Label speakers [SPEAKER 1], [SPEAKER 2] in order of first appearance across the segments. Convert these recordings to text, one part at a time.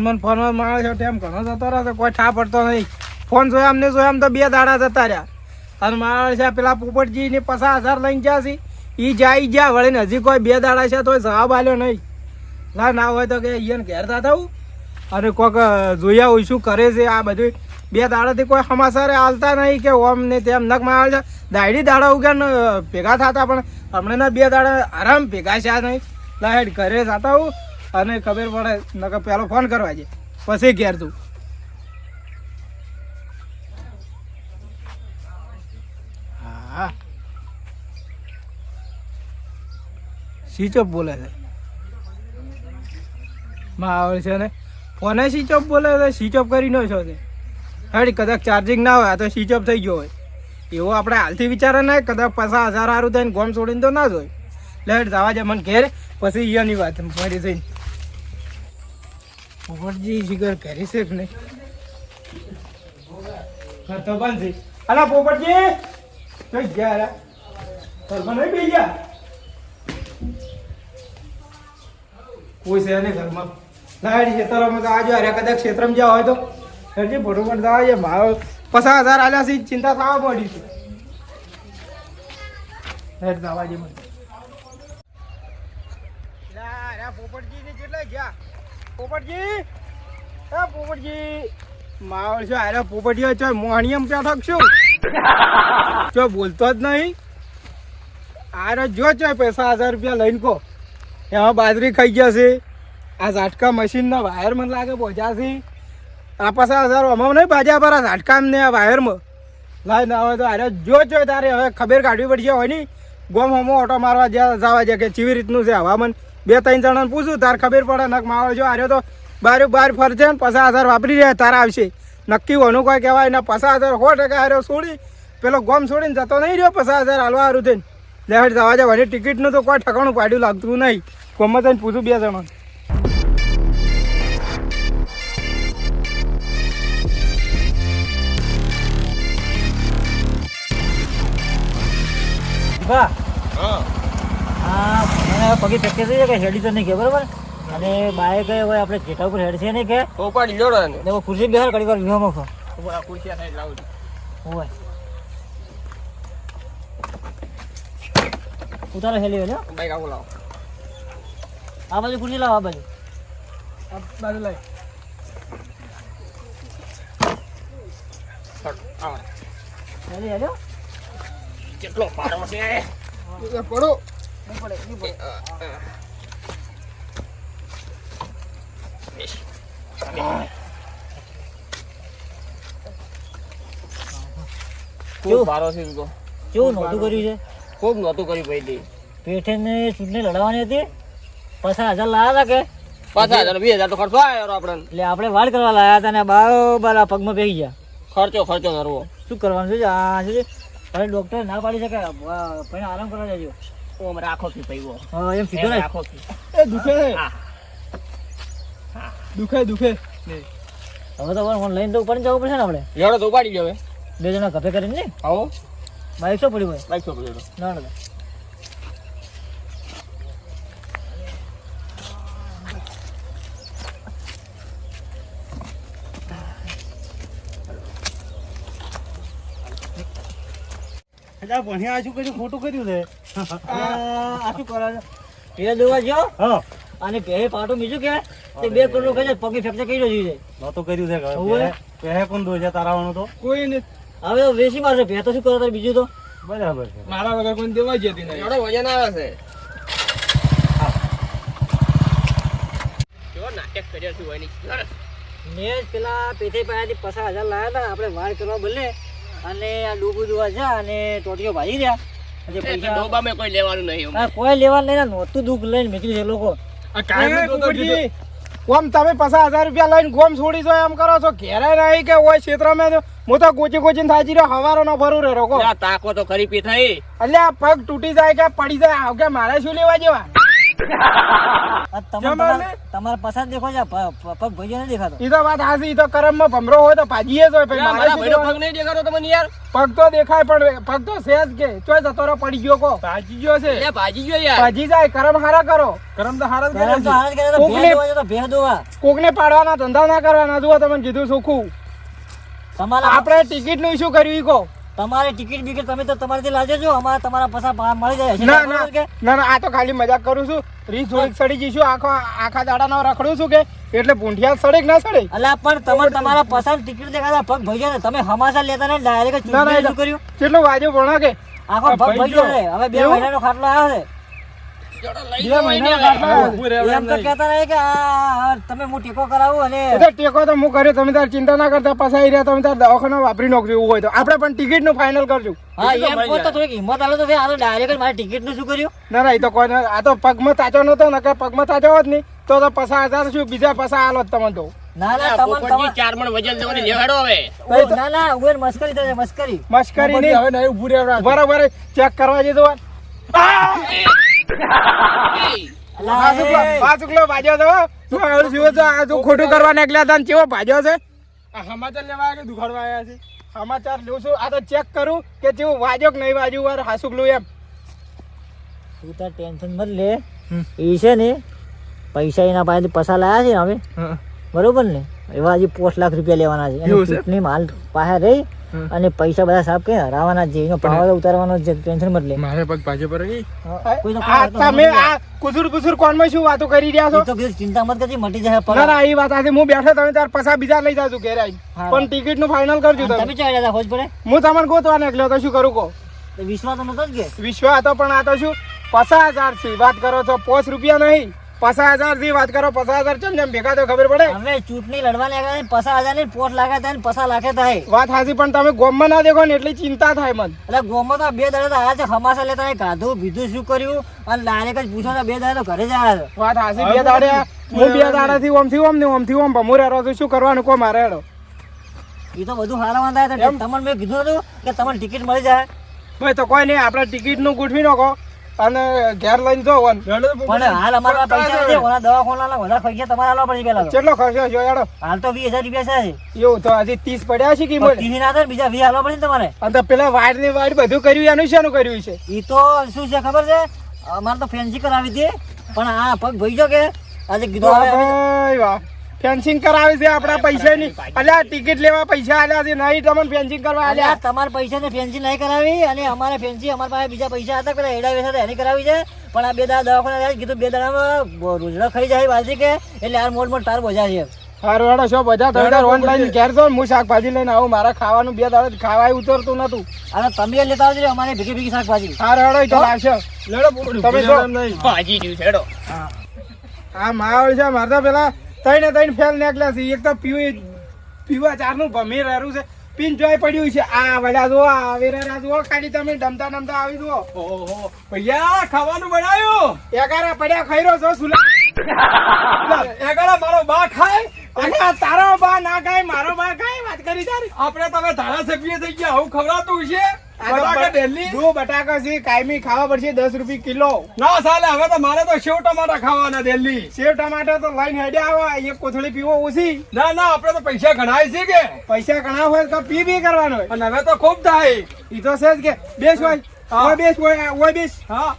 [SPEAKER 1] ફોનમાં ફોનમાં માણસ છે ટેમ ઘણો જતો રહ્યો કોઈ ઠા પડતો નહીં. ફોન જોયા અમને જોયા આમ તો બે દાડા જતા રહ્યા. અને માણસ છે પેલા પોપટજી ને પચાસ હજાર લઈને ગયા છે. એ જાય ગયા વળીને હજી કોઈ બે દાડા છે તો જવાબ આવ્યો નહીં. ના ના હોય તો કે અહીંયા ઘેર થતા હું અને કોઈક જોયા હોય શું કરે છે, આ બધું બે દાડાથી કોઈ સમાચાર હાલતા નહીં કે ઓમ ને તેમ નખમાં આવે છે. દાયડી દાડા ઉગ્યા ભેગા થતા પણ હમણાંના બે દાડા આરામ ભેગા છે નહીં. લાઈટ ઘરે જતા હું અને ખબર પડે, નકર પેલો ફોન કરવા છે. પછી ઘેર તું. હા. સ્વિચ ઓફ બોલે છે. માં છે ને? ફોને સ્વિચ ઓફ બોલે છે સ્વિચ ઓફ કરી છો તે હેડી, કદાચ ચાર્જિંગ ના હોય તો સ્વિચ ઓફ થઈ ગયો હોય. એવો આપણે હાલથી વિચારે ને, કદાચ પૈસા હજાર સારું થઈને ગોમ છોડીને તો ના જોય લેટ જવા જાય મને ઘેર, પછી અહીંયાની વાત, મારી થઈને પોપટજી જીગર કરી છે કે નહીં? ઘર તો બંધ અલા પોપટજી. કઈ ગયા રા? ઘરમાં નહીં બેસી ગયા? કોઈ છે નહીં ઘરમાં. લાડી ખેતરોમાં તો આજો અરે કદાચ ક્ષેત્રમાં જ્યાં હોય તો. હજી બરોબર જવા છે મારો પચાસ હજાર આલ્યા છે ચિંતા થવા પડી છે. હેડ દાવાજી મને. પોપટજી ને કેટલા ગયા? પોપટજી! એ પોપટજી! માવળ છે અરે પોપટીઓ છે મોહણીયમ પેઠક છું જો બોલતો જ નહીં. આરે જો છે, પૈસા હજાર રૂપિયા લઈને કો. એમાં બાજરી ખાઈ ગયા છે. આ ઝાટકા મશીનના વાયર મને લાગે પહોંચ્યા છે. આ પચાસ હજાર અમામ નહીં ભાજ્યા પર, આ ઝાટકા ને આ વાયરમાં. લાઈ ના હોય તો અરે જો જો તારે, હવે ખબર કાઢવી પડશે, હોય નહીં. ગોમ હમો ઓટો મારવા જ્યાં જવા છે કે ચીવી રીતનું છે હવામાન. બે, ત્રણ જણાને પૂછું, તાર ખબર પડે, નક માવળ જો આર્યો તો બાર બાર ફરજે ને પચાસ હજાર વાપરી રહ્યા, તારા આવશે. નક્કી હોનું કોઈ કહેવાય ને, પચાસ હજાર સો ટકા હાર્યો, છોડી. પેલો ગોમ છોડીને જતો નહીં રહ્યો, પચાસ હજાર હાલવા હારું થઈને. લેવાડ જવા જવાની ટિકિટનું તો કોઈ ઠકાણું પાડ્યું લાગતું નહીં. ગોમમાં જઈને પૂછું બે જણા
[SPEAKER 2] બા હા હવે પગે ફ્રેક્ચર થઈ જાય કે હેડી તો નહીં કે બરાબર? અને બાએ કહે હોય આપણે જેઠા ઉપર હેડ છે નહીં કે?
[SPEAKER 3] ઉપાડી જોડો ને
[SPEAKER 2] હવે ખુરશી બેહાર ઘડી વાર વિહોમાં ખો
[SPEAKER 3] આ ખુરશી લાવું
[SPEAKER 2] હોય ઉતારો હેલી હેલો
[SPEAKER 3] બાઈક આવું લાવો.
[SPEAKER 2] આ બાજુ ખુરશી લાવો આ બાજુ.
[SPEAKER 1] આ બાજુ લાઈ
[SPEAKER 3] આવો.
[SPEAKER 2] હેલી હેલો
[SPEAKER 3] કેટલો પાડો છે?
[SPEAKER 1] પડો.
[SPEAKER 2] નહીં પડે નહીં પડે
[SPEAKER 3] ખૂબ પારો છે તું તો
[SPEAKER 2] કેવું નહોતું કર્યું છે.
[SPEAKER 3] ખૂબ નહોતું કર્યું પહેલી
[SPEAKER 2] પેઠે ને ચૂંટણી લડવાની હતી. પચાસ હજાર લાયા હતા કે?
[SPEAKER 3] પચાસ હજાર વીસ હજાર તો ખર્ચો આવ્યો આપણને.
[SPEAKER 2] એટલે આપણે વાડ કરવા લાયા હતા ને બારોબાર પગ પગમાં બેસી ગયા.
[SPEAKER 3] ખર્ચો ખર્ચો નરવો
[SPEAKER 2] શું કરવાનું છે? આ છે ડોક્ટર ના પાડી શકે. ભાઈ આરામ કરવા જજો.
[SPEAKER 3] ઓમ રાખો કે પૈવો
[SPEAKER 2] હા એમ સીધો
[SPEAKER 3] રાખો. કે.
[SPEAKER 1] એ દુખે
[SPEAKER 3] હા.
[SPEAKER 1] દુખે દુખે.
[SPEAKER 2] હવે તો ફોન લઈને તો ઉપર જવું પડશે ને આપણે?
[SPEAKER 3] જોડો તો ઉપાડી ગયો
[SPEAKER 2] બે જણા કફે કરીને ને?
[SPEAKER 3] આવો.
[SPEAKER 2] બાઈક સો પડી હોય?
[SPEAKER 3] બાઈક છો જોડો
[SPEAKER 2] ના ના
[SPEAKER 4] ભણ્યા શું કર્યું ખોટું કર્યું છે.
[SPEAKER 2] આ શું કરે? પેલા જોવા જો.
[SPEAKER 4] હા.
[SPEAKER 2] અને પહેરે પાટો બીજું કે? તે બે કરોડ કહે પગી પગે ફ્રેક્ચર કર્યો છે.
[SPEAKER 4] નહોતું કર્યું છે
[SPEAKER 2] હોવે.
[SPEAKER 4] પહે કોણ છે તારાવાનું તો?
[SPEAKER 1] કોઈ નહીં.
[SPEAKER 2] હવે વેસી મારશે. પે તો શું કરો તારે બીજું તો?
[SPEAKER 4] બરાબર છે.
[SPEAKER 1] મારા વગર કોઈ દેવા જતી નહીં.
[SPEAKER 3] જોડો વજન આવે છે. કેવો નાટક કર્યો છે હોયની
[SPEAKER 2] મેં પેલા પેથે પાસેથી પચાસ હજાર લાયા હતા. આપણે વાર કરવા બદલે. અને આ ડૂબું જોવા જા અને ટોટીઓ ભાજી રહ્યા.
[SPEAKER 3] ડોબામાં કોઈ લેવાનું નહીં
[SPEAKER 2] આ કોઈ લેવા લઈને નહોતું દુઃખ લઈને મેકી છે લોકો.
[SPEAKER 1] આ કાયમી તો પોપટજી, ઓમ તમે પચાસ હજાર રૂપિયા લઈને ગોમ છોડી દો એમ કરો છો? ઘેરે નહીં કે ઓય ક્ષેત્રમાં તો હું તો ગોચી ગોચીને થાજી રહ્યો હવારો નો ભરું રે રોકો.
[SPEAKER 3] તાકો તો ખરી પી થઈ.
[SPEAKER 1] એટલે પગ તૂટી જાય કે પડી જાય આવ કે મારે શું લેવા જેવા?
[SPEAKER 2] તમારા તમારા પસાર દેખો છે પ- પ- પગ ભાઈઓ નથી દેખાતો.
[SPEAKER 1] ઈ તો વાત હાચી ઈ તો કરમમાં ભમરો હોય તો ભાજીએ જ હોય પછી
[SPEAKER 3] પેલા
[SPEAKER 1] મારે
[SPEAKER 3] મારા
[SPEAKER 1] શું
[SPEAKER 3] ભાઈનો
[SPEAKER 1] જોવાનું?
[SPEAKER 3] પગ નહીં દેખાતો તમને યાર.
[SPEAKER 1] પગ તો દેખાય પણ પગ તો છે જ કે. ચોય જતો રહ્યો પડી ગયો કો. ભાજી ગયો છે.
[SPEAKER 3] ભાજી ગયો યાર.
[SPEAKER 1] ભાજી જાય કરમ હારા કરો. કરમ તો હારા જ
[SPEAKER 2] તો
[SPEAKER 1] કરે
[SPEAKER 2] કરે તો
[SPEAKER 1] કોકને-
[SPEAKER 2] ભેહ દોવા છે તો ભેહ દોવા
[SPEAKER 1] કોકને પાડવાના ધંધા ના કરવાના જુઓ તમને કીધું સુખું.
[SPEAKER 2] તમારે
[SPEAKER 1] આપણે ટિકિટનું શું કર્યું ઈ કહો
[SPEAKER 2] તમારે ટિકિટ બિકિટ તમે તો તમારેથી લાવજો છો અમારે તમારા પૈસા મળી જાય છે.
[SPEAKER 1] ના ના ના ના આ તો ખાલી મજાક કરું છું. રીસ થોડીક સડી જઈશું આખો આખા દાડાનો રખડું છું કે એટલે પૂંઠિયા સડે ના સડે
[SPEAKER 2] અલા પણ તમારે તમારા પસાર ટિકિટ દેખાતા પગ ભાઈ ને તમે હમાસા લેતા ને ડાયરેક્ટ કર્યું.
[SPEAKER 1] કેટલો વાજો ભણા કે?
[SPEAKER 2] આખો પગ
[SPEAKER 1] ભાઈ
[SPEAKER 2] છે હવે બે
[SPEAKER 1] મહિના
[SPEAKER 2] મહિનાનો. ખાટલો આવ્યો. છે.
[SPEAKER 1] ચિંતા ના કરતા પસાઈ રહ્યા. તમે તાર દવાખાના વાપરી નાખજો એવું હોય તો. આપણે પણ ટિકિટનું ફાઇનલ કરજો
[SPEAKER 2] હા એમ કહો તો થોડીક હિંમત આલો તો આ તો ડાયરેક્ટ મારી ટિકિટનું શું કર્યું?
[SPEAKER 1] ના ના એ તો કોઈ આ તો પગમાં તાચો નતો નકર પગમાં તાચો હોત નહીં તો તો પસા હજાર શું બીજા પસા આલો તમને તો.
[SPEAKER 2] ના ના તમને
[SPEAKER 3] ચાર મણ વજન દેવાની લેવાડો હવે.
[SPEAKER 2] ના ના ઉભેર મસ્કરી મસ્કરી.
[SPEAKER 1] નહીં. હવે નહીં ઉભું બરાબર ચેક કરવા આ! શુક્લો આ ભાજ્યો તો શું હવે જુઓ તો આ તું ખોટું કરવા નીકળ્યા હતા કેવો ભાજ્યો છે? સમાચાર લેવા આવ્યા કે દુખાડવા આવ્યા છે? સમાચાર લઉં છું. આ તો ચેક કરું કે જેવું વાજ્યો કે નહીં વાજ્યું વાર હાસુકલું એમ.
[SPEAKER 2] તું તાર ટેન્શન મત લે. એ છે ને પૈસા એના પાસેથી પૈસા લાયા છે ને હવે. બરોબર ને? એવા હજી પોસ્ટ લાખ રૂપિયા લેવાના છે? ચૂંટણી માલ પાસે રહી. અને પૈસા બધા સાફ કે હરાવાના જ એનો પાવર ઉતારવાનો જ ટેન્શન મત લે.
[SPEAKER 1] મારે પગ ભાજે પર
[SPEAKER 2] કોઈ
[SPEAKER 1] તમે આ કુસુર કુસુર કોણમાં શું વાતો કરી રહ્યા છો?
[SPEAKER 2] તો કીધું ચિંતા મત કરતી મટી જાય
[SPEAKER 1] ના ના એ વાત આજે હું બેઠો તમે તાર પસા બીજા લઈ જાજો ઘેર આવીને. પણ ટિકિટનું ફાઇનલ કરજો તમે.
[SPEAKER 2] તમે ચાલ્યા હતા હોજ પડે
[SPEAKER 1] હું તમને ગોતવા નીકળ્યો તો શું કરું
[SPEAKER 2] કો વિશ્વા તો નતો જ કે.
[SPEAKER 1] વિશ્વા હતો પણ આ તો શું? પચાસ હજાર છે. વાત કરો છો પોસ રૂપિયા નહીં. પચાસ હજારથી વાત કરો પચાસ હજાર ચમ ચમ ભેગા તો ખબર પડે?
[SPEAKER 2] હવે ચૂંટણી લડવા લાગ્યા છે પચાસ હજારની પોટ લાગે થાય ને પચાસ લાખે થાય.
[SPEAKER 1] વાત હાચી પણ તમે ગોમમાં ના દેખો ને એટલી ચિંતા થાય મને.
[SPEAKER 2] એટલે ગોમાં તો બે દાડા તો આયા છે હમાસા લેતા ખાધું પીધું શું કર્યું? અને ડાયરેક્ટ જ પૂછો બે દાડા તો ઘરે જ આવ્યા છે
[SPEAKER 1] વાત હાચી બે દાડે હું બે દાડા થી ઓમથી ઓમ ને ઓમથી ઓમ ભમુરે રહો છું શું કરવાનું કો મારે હેડો.
[SPEAKER 2] એ તો બધું વાંધા
[SPEAKER 1] એમ?
[SPEAKER 2] તમને મેં કીધું હતું કે તમને ટિકિટ મળી જાય.
[SPEAKER 1] ભાઈ તો કોઈ નહીં આપણે ટિકિટનું ગોઠવી નાખો. અને ઘેર લઈને જો
[SPEAKER 2] પણ હાલ અમારા પૈસા છે ઓલા દવાખાના વધારે પૈસા તમારે આલવા પડશે પેલા
[SPEAKER 1] કેટલો ખર્ચો છે હેડો.
[SPEAKER 2] હાલ તો વીસ હજાર રૂપિયા છે.
[SPEAKER 1] એવું તો હજી ત્રીસ પડ્યા છે કે
[SPEAKER 2] પણ ટીવી ના થાય બીજા વીસ આલવા પડશે તમારે.
[SPEAKER 1] અને પેલા વાયરની વાયર બધું કર્યું એનું શેનું કર્યું છે?
[SPEAKER 2] એ તો શું છે ખબર છે? અમારે તો ફેન્સી કરાવી હતી પણ આ પગ ભઈ જો કે? આજે કીધું
[SPEAKER 1] વાહ. ફેન્સિંગ કરાવી છે આપણા પૈસા ની અલ્યા ટિકિટ લેવા પૈસા આલ્યા છે. નહીં તમને ફેન્સિંગ કરવા
[SPEAKER 2] અલ્યા
[SPEAKER 1] આલ્યા.
[SPEAKER 2] તમારા પૈસા ને ફેન્સી નહીં કરાવી અને અમારે ફેન્સી અમારા પાસે બીજા પૈસા હતા પેલા એડા વેસા એની કરાવી છે. પણ આ બે દાડા દવાખાના કીધું બે દાડામાં રોજડા ખાઈ જાય બાજી કે એટલે આ મોટ મોટ તાર બજા છે.
[SPEAKER 1] હારું હેડો છો બધા તમે તાર ઓનલાઈન ઘેર છો હું શાકભાજી લઈને આવું. મારા ખાવાનું બે દાડે ખાવાય ઉતરતું નતું.
[SPEAKER 2] અને તમે લેતા આવજો અમારે ભીગી ભીગી શાકભાજી.
[SPEAKER 1] હારું હેડો તો તો લડો તમે
[SPEAKER 3] ભાજી ગયું છે હેડો.
[SPEAKER 1] આ માવળ છે મારે તો પેલા તઈને તઈને ફેલ નીકળ્યા છે. એક તો પીવી પીવા ચારનું ભમી રહ્યું છે. પીન જોઈ પડ્યું છે આ વડા જો આ વેરા જુઓ ખાલી તમે ડમતા ડમતા આવી જુઓ.
[SPEAKER 5] ઓહો ભૈયા ખાવાનું બનાવ્યું?
[SPEAKER 1] એકારા પડ્યા ખાઈ છો સુલા.
[SPEAKER 5] એકારા મારો બા ખાય?
[SPEAKER 1] અને તારો બા ના ખાય મારો બા ખાય વાત કરી તારી.
[SPEAKER 5] આપણે તમે ધારાસભ્ય થઈ ગયા આવું ખવડાતું છે બટાકા ડેલી?
[SPEAKER 1] જો બટાકા છે કાયમી ખાવા પડશે દસ રૂપિયા કિલો.
[SPEAKER 5] ના ચાલે હવે તો મારે તો સેવ ટમાટા ખાવાના ડેલી.
[SPEAKER 1] સેવ ટમાટા તો લઈને હેડે આવા એક કોથળી પીવો ઓછી.
[SPEAKER 5] ના ના આપણે તો પૈસા ગણાય છે કે.
[SPEAKER 1] પૈસા ઘણા હોય તો પી બી કરવાનો હોય.
[SPEAKER 5] અને હવે તો ખૂબ થાય.
[SPEAKER 1] ઈ તો છે જ કે બેસ હોય. ઓય બેસ ઓય ઓય બેસ.
[SPEAKER 5] હા.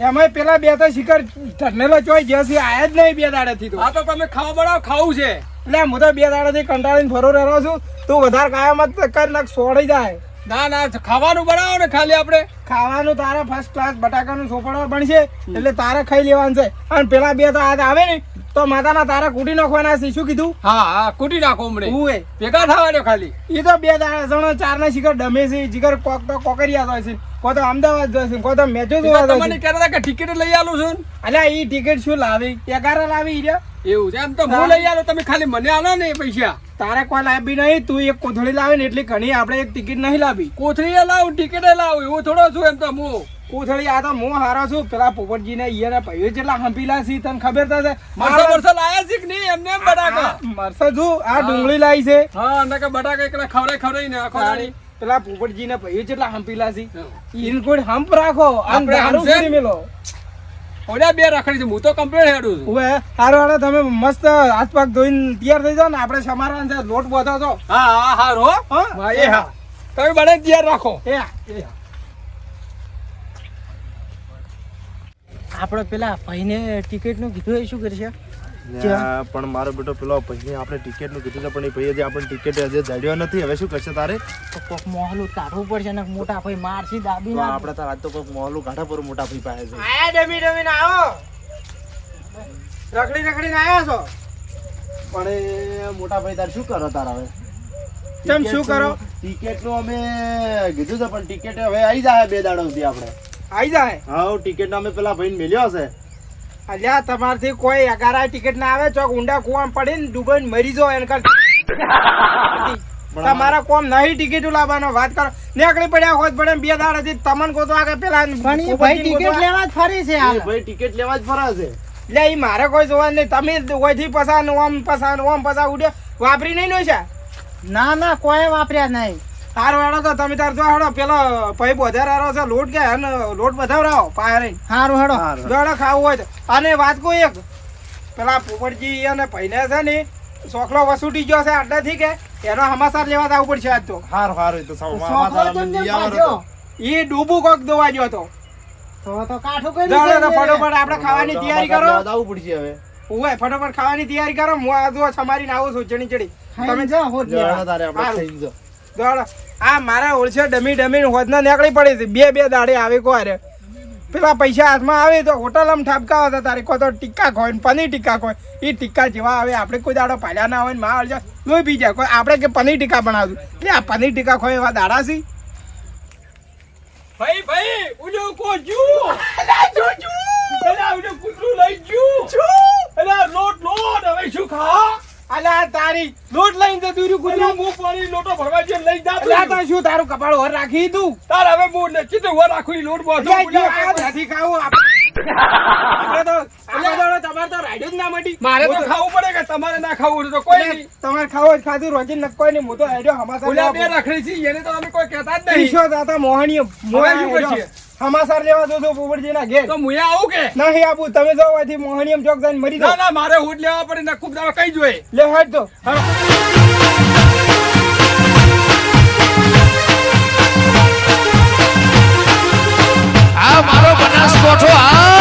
[SPEAKER 1] એમાં પેલા બે તો શિખર ચોઈ ચોય જ્યાંથી આયા જ નહીં બે દાડાથી તો.
[SPEAKER 5] આ તો તમે ખાવા બનાવ ખાવું છે.
[SPEAKER 1] એટલે હું તો બે દાડેથી કંટાળીને ફરો રહ્યો છું. તું વધારે કાયમ જ કર નાખ સોડી જાય.
[SPEAKER 5] ના ના ખાવાનું બનાવો ને ખાલી આપણે.
[SPEAKER 1] ખાવાનું તારે ફર્સ્ટ ક્લાસ બટાકાનું સોપડવા બનશે એટલે તારા ખાઈ લેવાનું છે. અને પેલા બે તો આજ આવે ને તો માતાના તારા કૂટી નાખવાના છે શું કીધું?
[SPEAKER 5] હા હા કૂટી નાખો હમણે.
[SPEAKER 1] હું એ.
[SPEAKER 5] ભેગા થવાને ખાલી.
[SPEAKER 1] એ તો બે દાડા જણો ચાર ના શિખર ડમે છે જીગર કોક તો કોકરિયા હોય છે કો તો અમદાવાદ જાય છે કો તો મેચો જોવા જાય
[SPEAKER 5] તમને કહેતા કે ટિકિટ લઈ આલું છું
[SPEAKER 1] અલ્યા એ ટિકિટ શું લાવી? એગારા લાવી રહ્યા?
[SPEAKER 5] એવું છે? એમ તો હું લઈ આવ્યો તમે ખાલી મને આલો ને પૈસા.
[SPEAKER 1] તારે કોઈ લાવી નહીં તું એક કોથળી લાવે ને એટલી ઘણી આપણે એક ટિકિટ નહીં લાવી.
[SPEAKER 5] કોથળી લાવ ટિકિટ લાવ એવું થોડો છું એમ તો હું.
[SPEAKER 1] કોથળી આ તો હું હારા છું. પેલા પોપટજી ને ઈયને પૈયો જેટલા હંપીલા છે તને ખબર થશે
[SPEAKER 5] મરસા મરસા લાયા છે કે નહીં? એમને એમ બટાકા.
[SPEAKER 1] મરસો છું. આ ડુંગળી લાવી છે.
[SPEAKER 5] હા અને કે બટાકા એકલા ખવડાય ખવડાય ને આખો
[SPEAKER 1] પેલા પોપટજી ને પૈયો જેટલા હંપીલા છે. ઈન કોઈ હંપ રાખો.
[SPEAKER 5] આમ
[SPEAKER 1] દારૂ? મેલો.
[SPEAKER 5] ઓલા બે રાખડી છે હું તો કમ્પ્લીટ હેડું છું.
[SPEAKER 1] હવે હારો હારો તમે મસ્ત હાથ પગ ધોઈને તૈયાર થઈ જાઓ ને આપણે સમારવાનું છે લોટ બોતો તો
[SPEAKER 5] હા હા હારો હો.
[SPEAKER 1] હા?
[SPEAKER 5] હા, એ હા. તમે બને તૈયાર રાખો.
[SPEAKER 1] એ હા, એ હા. આપણે પેલા ભાઈને ટિકિટનું કીધું એ શું કરશે?
[SPEAKER 6] પણ મારો બેટો પેલો ભાઈ આપણે ટિકિટનું કીધું છે પણ એ ભાઈ હજી આપણે ટિકિટ હજી જડ્યો નથી. હવે શું કરશે તારે?
[SPEAKER 1] તો કોક મોહલું કાઢવું પડશે ને મોટા ભાઈ મારસી દાબી ના
[SPEAKER 6] આપણે તાર આજ તો કોઈક મોહલું ઘાટા પર મોટા ભાઈ પાસે છે.
[SPEAKER 1] આયા ડમી ડમી ને આવો. રખડી રખડી ના આયા છો?
[SPEAKER 6] પણ એ મોટા ભાઈ તાર શું કરો તાર હવે?
[SPEAKER 1] તમ શું કરો?
[SPEAKER 6] ટિકિટનું અમે કીધું છે પણ ટિકિટ હવે આવી જાય બે દાડા સુધી આપણે.
[SPEAKER 1] આવી જાય
[SPEAKER 6] હા ટિકિટ નો અમે પેલા ભાઈને મેલ્યો છે
[SPEAKER 1] અલ્યા તમારથી કોઈ અગારા ટિકિટ ના આવે ચોક ઊંડા કુવામાં પડીને ડૂબીને મરી જો એના કરતા. તમારા કોમ નહીં ટિકિટ લાવવાનો વાત કરો. નીકળી પડ્યા હોત પડે બે દાડાથી તમને કોતો આગળ પેલા ભાઈ ટિકિટ લેવા જ ફરી છે
[SPEAKER 6] ભાઈ ટિકિટ લેવા જ ફરા છે.
[SPEAKER 1] લે એ મારે કોઈ જોવા નહીં. તમે ઓયથી પસાર ઓમ પસાર ઓમ પસાર ઉડ્યો. વાપરી નહીં નો છે? ના ના કોઈ વાપર્યા નહીં. હારો હેડો તો તમે તાર જો હેડો પેલો ભાઈ બોધાર છે લોટ કે અને લોટ વધાવરાવો પાયરે હારું હેડો.
[SPEAKER 6] હારું.
[SPEAKER 1] જોડે ખાવું હોય તો. અને વાત કોઈ એક પેલા પોપટજી અને ભાઈને છે ને સોખલો વસૂટી ગયો છે આટલેથી કે એનો હમાસાર લેવા જવું પડશે આજ તો.
[SPEAKER 6] હારું હારું એ તો સાવ આવવાનો
[SPEAKER 1] ડૂબું કોક દોવા ગયો તો. તો તો કાઠું કરી ફટોફટ આપણે ખાવાની તૈયારી કરો.
[SPEAKER 6] જવું પડશે હવે.
[SPEAKER 1] ઓય ફટોફટ ખાવાની તૈયારી કરો. હું આ જો સમારીને આવું છું ચણી ચડી તમે જાઓ
[SPEAKER 6] જવાના તારે આપણે
[SPEAKER 1] થઈ
[SPEAKER 6] ખાઈ જો
[SPEAKER 1] દોડો. આ મારા ઓળશે ડમી ડમી હોદના નીકળી પડી હતી. બે બે દાડે આવે કોરે. પેલા પૈસા હાથમાં આવે તો હોટલ આમ ઠાપકા હતા. તારે કહો તો ટીક્કા ખોય ને પનીર ટીક્કા ખોય. એ ટીક્કા જેવા આવે. આપણે કોઈ દાડો પાલ્યા ના હોય ને માં અળજા. લોહી પી જાય. કોઈ આપણે કે પનીર ટીક્કા બનાવતું? એટલે આ પનીર ટીક્કા ખોય એવા દાડા સી
[SPEAKER 5] ભાઈ ભાઈ ઉજો કો જુ કૂતરું લઈ જુ. એલા લોટ લોટ
[SPEAKER 1] તારી લોટ લઈને તો દૂર્યું ગુજરાત.
[SPEAKER 5] હું પાણી લોટો ભરવા જે લઈ જા
[SPEAKER 1] તું તો શું તારું કપાળ ઓર રાખી તું
[SPEAKER 5] તાર હવે હું ને ચીતે ઓર રાખું લોટ
[SPEAKER 1] બોસ નથી ખાવું
[SPEAKER 5] મારે તો ખાવું પડે કે તમારે ના ખાવું તો કોઈ નહીં.
[SPEAKER 1] તમારે ખાવો જ ખાધું રોજી ન કોઈ નહીં. હું તો હેડ્યો હમાસા લેવા
[SPEAKER 5] બે રખડી છે એને તો અમે કોઈ કહેતા જ નહીં.
[SPEAKER 1] ઈશો દાતા મોહણીય
[SPEAKER 5] હવે શું કરશે?
[SPEAKER 1] હમાસાર લેવા દો તો પોપટજી ના ઘેર.
[SPEAKER 5] તો હું આવું કે?
[SPEAKER 1] નહીં આપું તમે જાઓ અહીંથી મોહણીયમ ચોક જઈને મરી
[SPEAKER 5] ના
[SPEAKER 1] જાઓ.
[SPEAKER 5] ના મારે હુડ લેવા પડે ને ખૂબ દાવા કઈ જોઈએ?
[SPEAKER 1] લે હટ તો 三十多串